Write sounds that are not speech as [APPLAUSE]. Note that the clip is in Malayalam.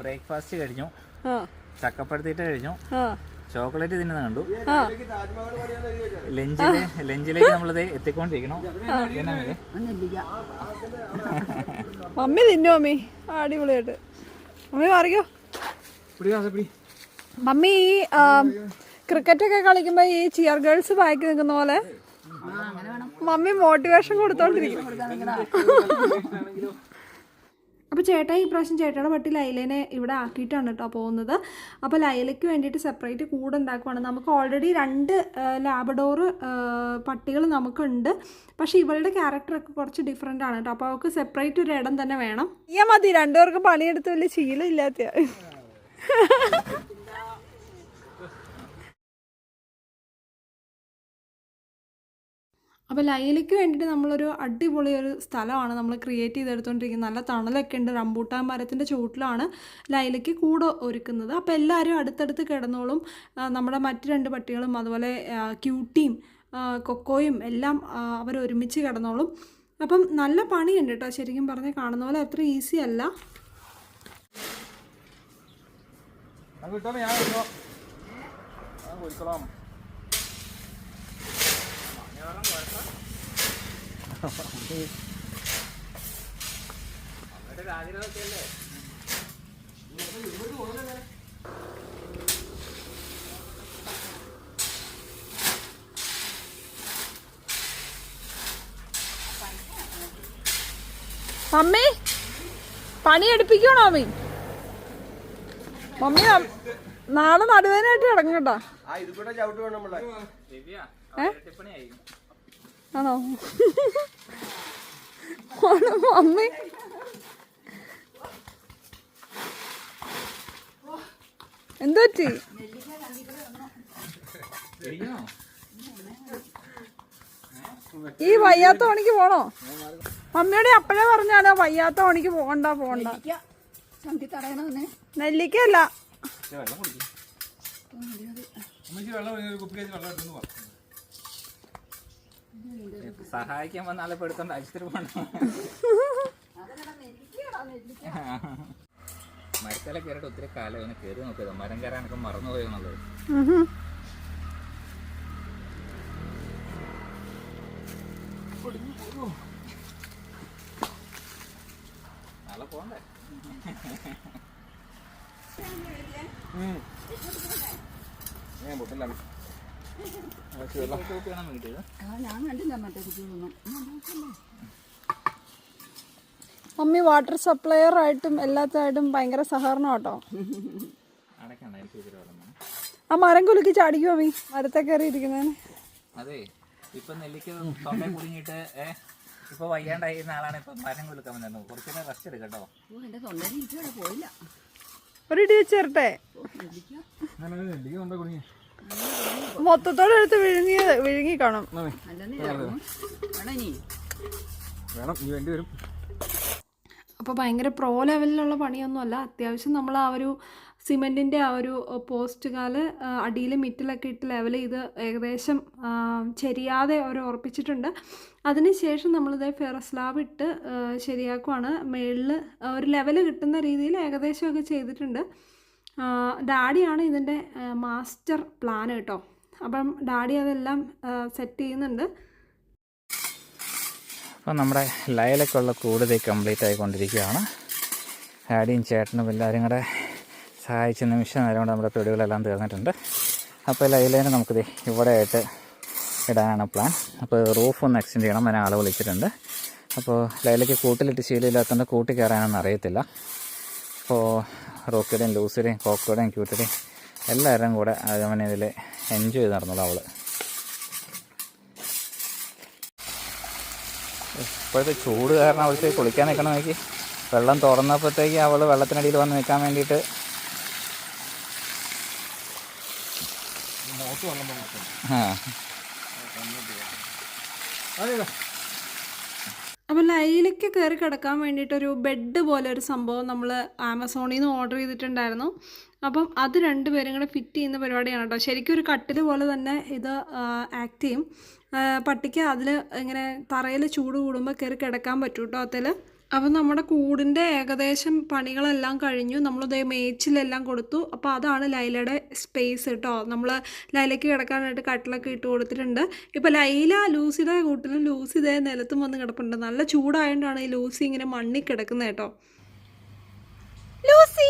ബ്രേക്ക്ഫാസ്റ്റ് കഴിഞ്ഞു. ആ. ചക്കപ്പഴത്തീറ്റ കഴിഞ്ഞു. ആ. ചോക്ലേറ്റ് തിന്നുന്ന കണ്ടു. ലഞ്ചിൽ ലഞ്ചിലേക്ക് നമ്മളിത് എത്തിക്കൊണ്ടിരിക്കണം? മമ്മി തിന്നു മമ്മി? അടിപൊളിയായിട്ട്. മമ്മി മാറിക്കോ. മമ്മി ഈ ക്രിക്കറ്റ് ഒക്കെ കളിക്കുമ്പോ ഈ ചിയർ ഗേൾസ് ബാക്കി നിൽക്കുന്ന പോലെ മമ്മി മോട്ടിവേഷൻ കൊടുത്തോണ്ടിരിക്കും അപ്പോൾ ചേട്ടാ ഈ പ്രാവശ്യം ചേട്ടയുടെ പട്ടി ലൈലേനെ ഇവിടെ ആക്കിയിട്ടാണ് കേട്ടോ പോകുന്നത്. അപ്പോൾ ലൈലയ്ക്ക് വേണ്ടിയിട്ട് സെപ്പറേറ്റ് കൂട് ഉണ്ടാക്കുവാണ്. നമുക്ക് ഓൾറെഡി രണ്ട് ലാബഡോർ പട്ടികൾ നമുക്കുണ്ട്. പക്ഷേ ഇവളുടെ ക്യാരക്ടറൊക്കെ കുറച്ച് ഡിഫറെന്റ് ആണ് കേട്ടോ അപ്പോൾ അവൾക്ക് സെപ്പറേറ്റ് ഒരു ഇടം തന്നെ വേണം. ഈ മതി. രണ്ടുപേർക്ക് പണിയെടുത്ത് വലിയ ശീലം ഇല്ലാത്ത അപ്പോൾ ലൈലയ്ക്ക് വേണ്ടിയിട്ട് നമ്മളൊരു അടിപൊളി ഒരു സ്ഥലമാണ് നമ്മൾ ക്രിയേറ്റ് ചെയ്തെടുത്തുകൊണ്ടിരിക്കുന്നത് നല്ല തണലൊക്കെ ഉണ്ട്. റംബൂട്ടാൻ മരത്തിന്റെ ചുവട്ടിലാണ് ലൈലയ്ക്ക് കൂട് ഒരുക്കുന്നത്. അപ്പോൾ എല്ലാവരും അടുത്തടുത്ത് കിടന്നോളും. നമ്മുടെ മറ്റ് രണ്ട് പട്ടികളും അതുപോലെ ക്യൂട്ടിയും കൊക്കോയും എല്ലാം അവർ ഒരുമിച്ച് കിടന്നോളും. അപ്പം നല്ല പണിയുണ്ട് കേട്ടോ ശരിക്കും പറഞ്ഞാൽ കാണുന്ന പോലെ അത്ര ഈസി അല്ല. മമ്മി പണി എടുപ്പിക്കണോ മമ്മി? മമ്മി നാളെ നടുവേനായിട്ട് കിടക്കും ആണോ? [LAUGHS] മമ്മി എന്തു പറ്റി? ഈ വയ്യാത്ത പണിക്ക് പോണോ? മമ്മിയോട് അപ്പഴേ പറഞ്ഞാലോ വയ്യാത്ത പണിക്ക് പോകണ്ട പോകണ്ട. നെല്ലിക്കല്ല വെള്ളം കുടിക്ക്. സഹായിക്കാൻ വന്ന ആളെ പെടുത്തോണ്ട് അഴിച്ചിട്ട് പോകണം മരത്തിലെ കയറിയിട്ട് ഒത്തിരി കാലം ഇങ്ങനെ കയറി നോക്കിയത്. മരം കയറാനൊക്കെ മറന്നുപോയോ എന്നുള്ളത്. നാളെ പോണ്ടേ. വേണം വീട്ടിൽ മമ്മി വാട്ടർ സപ്ലയർ ആയിട്ടും എല്ലാത്തായിട്ടും ഭയങ്കര സഹകരണം കേട്ടോ ആ മരം കുലുക്കി ചാടിക്കും മമ്മി മരത്തെ കയറി ഇരിക്കുന്നതിന്. അതെ ഇപ്പൊ നെല്ലിക്ക് തൊണ്ടേ കുടുങ്ങിയിട്ട് ഏ ഇപ്പൊ വയ്യാണ്ടായിരുന്ന ആളാണ് ഇപ്പൊ മരം കൊടുക്കാൻ വന്നത്. കുറച്ചു റെസ്റ്റ് എടുക്കട്ടോ ഒരു ഇടി വെച്ചേരട്ടെ മൊത്തത്തോടെ എടുത്ത് വിഴുങ്ങി വിഴുങ്ങി കാണും വേണം ഈ വേണ്ടി വരും. അപ്പോൾ ഭയങ്കര പ്രോ ലെവലിലുള്ള പണിയൊന്നുമല്ല. അത്യാവശ്യം നമ്മൾ ആ ഒരു സിമെന്റിന്റെ ആ ഒരു പോസ്റ്റ് കാൽ അടിയിൽ മിറ്റിലൊക്കെ ഇട്ട് ലെവൽ ചെയ്ത് ഏകദേശം ചെരിയാതെ അവർ ഉറപ്പിച്ചിട്ടുണ്ട്. അതിനുശേഷം നമ്മളിത് ഫെറസ്ലാബ് ഇട്ട് ശരിയാക്കുവാണ്. മേളിൽ ഒരു ലെവൽ കിട്ടുന്ന രീതിയിൽ ഏകദേശമൊക്കെ ചെയ്തിട്ടുണ്ട്. ഡാഡിയാണ് ഇതിന്റെ മാസ്റ്റർ പ്ലാൻ കേട്ടോ. അപ്പം ഡാഡി അതെല്ലാം സെറ്റ് ചെയ്യുന്നുണ്ട്. അപ്പോൾ നമ്മുടെ ലയലൊക്കെയുള്ള കൂടുതൽ കംപ്ലീറ്റ് ആയിക്കൊണ്ടിരിക്കുകയാണ്. ഡാഡിയും ചേട്ടനും എല്ലാവരും കൂടെ സഹായിച്ച നിമിഷം നേരം കൊണ്ട് നമ്മുടെ പെടികളെല്ലാം തീർന്നിട്ടുണ്ട്. അപ്പോൾ ലൈലേനെ നമുക്കിത് ഇവിടെ ആയിട്ട് ഇടാനാണ് പ്ലാൻ. അപ്പോൾ റൂഫ് ഒന്ന് എക്സ്റ്റെൻഡ് ചെയ്യണം അതിനെ ആളെ വിളിച്ചിട്ടുണ്ട്. അപ്പോൾ ലൈലയ്ക്ക് കൂട്ടിലിട്ട് ശീലമില്ലാത്തതുകൊണ്ട് കൂട്ടി കയറാനൊന്നും അറിയത്തില്ല. അപ്പോൾ റോക്കിയുടെയും ലൂസിയുടെയും കോക്കോയുടെയും ക്യൂട്ടിയുടെയും എല്ലാവരും കൂടെ അവനെ ഇതിൽ എൻജോയ് ചെയ്ത് നടന്നോളൂ അവൾ. ഇപ്പോഴത്തെ ചൂട് കാരണം അവൾക്ക് കുളിക്കാൻ നിൽക്കണം നോക്കി. വെള്ളം തുറന്നപ്പോഴത്തേക്ക് അവൾ വെള്ളത്തിനടിയിൽ വന്ന് നിൽക്കാൻ വേണ്ടിയിട്ട് ആ. അപ്പോൾ ലൈലയ്ക്ക് കയറി കിടക്കാൻ വേണ്ടിയിട്ടൊരു ബെഡ് പോലെ ഒരു സംഭവം നമ്മൾ ആമസോണിൽ നിന്ന് ഓർഡർ ചെയ്തിട്ടുണ്ടായിരുന്നു. അപ്പം അത് രണ്ടുപേരും കൂടെ ഫിറ്റ് ചെയ്യുന്ന പരിപാടിയാണ് കേട്ടോ. ശരിക്കും ഒരു കട്ടിൽ പോലെ തന്നെ ഇത് ആക്ട് ചെയ്യും. പട്ടിക്ക് അതിൽ ഇങ്ങനെ തറയിൽ ചൂട് കൂടുമ്പോൾ കയറി കിടക്കാൻ പറ്റും കേട്ടോ അതിൽ അപ്പം നമ്മുടെ കൂടിന്റെ ഏകദേശം പണികളെല്ലാം കഴിഞ്ഞു. നമ്മളിത് മേച്ചിലെല്ലാം കൊടുത്തു. അപ്പോൾ അതാണ് ലൈലയുടെ സ്പേസ് കേട്ടോ നമ്മൾ ലൈലയ്ക്ക് കിടക്കാനായിട്ട് കട്ടിലൊക്കെ ഇട്ട് കൊടുത്തിട്ടുണ്ട്. ഇപ്പോൾ ലൈല ലൂസിയുടെ കൂട്ടിലും ലൂസി ഇതേ നിലത്തും വന്ന് കിടപ്പുണ്ട്. നല്ല ചൂടായതുകൊണ്ടാണ് ഈ ലൂസി ഇങ്ങനെ മണ്ണിൽ കിടക്കുന്നത് കേട്ടോ. ലൂസി!